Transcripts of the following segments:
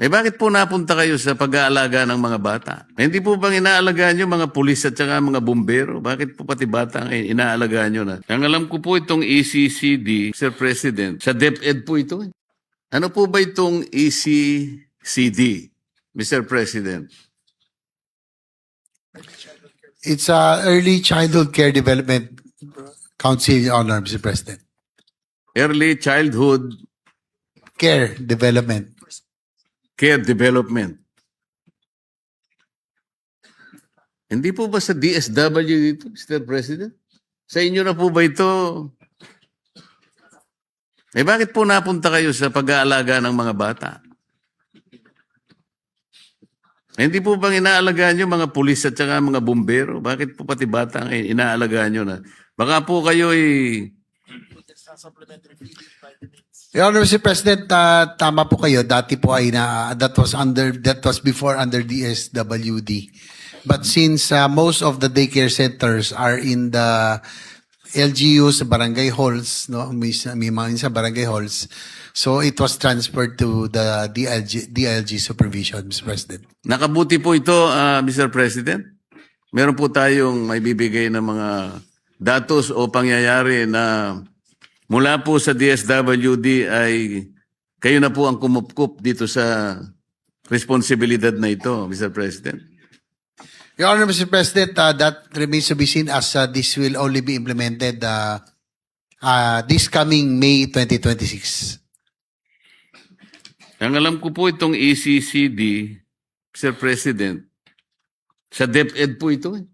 Eh bakit po napunta kayo sa pag-aalaga ng mga bata? Eh, hindi po bang inaalagaan nyo mga pulis at saka mga bumbero? Bakit po pati bata ang inaalagaan nyo na? Ang alam ko po itong ECCD, Sir President, sa DepEd po ito. eh. Ano po ba itong ECCD, Mr. President? It's a Early Childhood Care Development Council, Your Honor, Mr. President. Early Childhood Care Development. Care Development. Hindi po ba sa DSW dito, Mr. President? Sa inyo na po ba ito? Eh bakit po napunta kayo sa pag-aalaga ng mga bata? Eh, hindi po bang inaalagaan nyo mga pulis at saka mga bumbero? Bakit po pati bata ang inaalagaan nyo na? Baka po kayo eh, Your Honor, Mr. President, ah, tama po kayo. Dati po ay na, that was under, that was before under DSWD. But since ah, most of the daycare centers are in the LGUs, barangay halls, no, may, sa- may mga sa barangay halls, so it was transferred to the DLG, DLG supervision, Mr. President. Nakabuti po ito, ah, Mr. President. Meron po tayong may bibigay ng mga datos o pangyayari na mula po sa DSWD ay kayo na po ang kumupkup dito sa responsibilidad na ito, Mr. President. Your Honor, Mr. President, uh, that remains to be seen as uh, this will only be implemented uh, uh, this coming May 2026. Ang alam ko po itong ECCD, Mr. President, sa DepEd po ito. eh.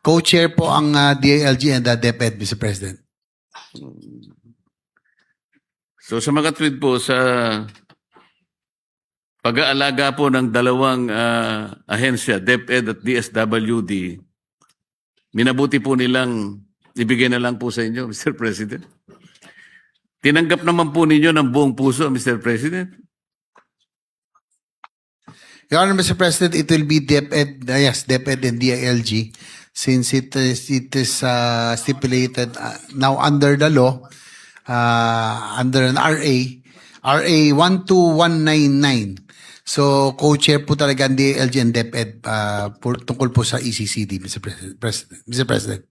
Co-chair po ang uh, DILG and the DepEd, Mr. President. So tweet po sa pag-aalaga po ng dalawang ah, ahensya, DepEd at DSWD, minabuti po nilang ibigay na lang po sa inyo, Mr. President. Tinanggap naman po ninyo ng buong puso, Mr. President. Your Honor, Mr. President, it will be DepEd, uh, yes, DepEd and DILG since it is, it is uh, stipulated uh, now under the law, uh, under an RA, RA 12199. So, co-chair po talaga ang DILG and DepEd uh, tungkol po sa ECCD, Mr. President Mr. President.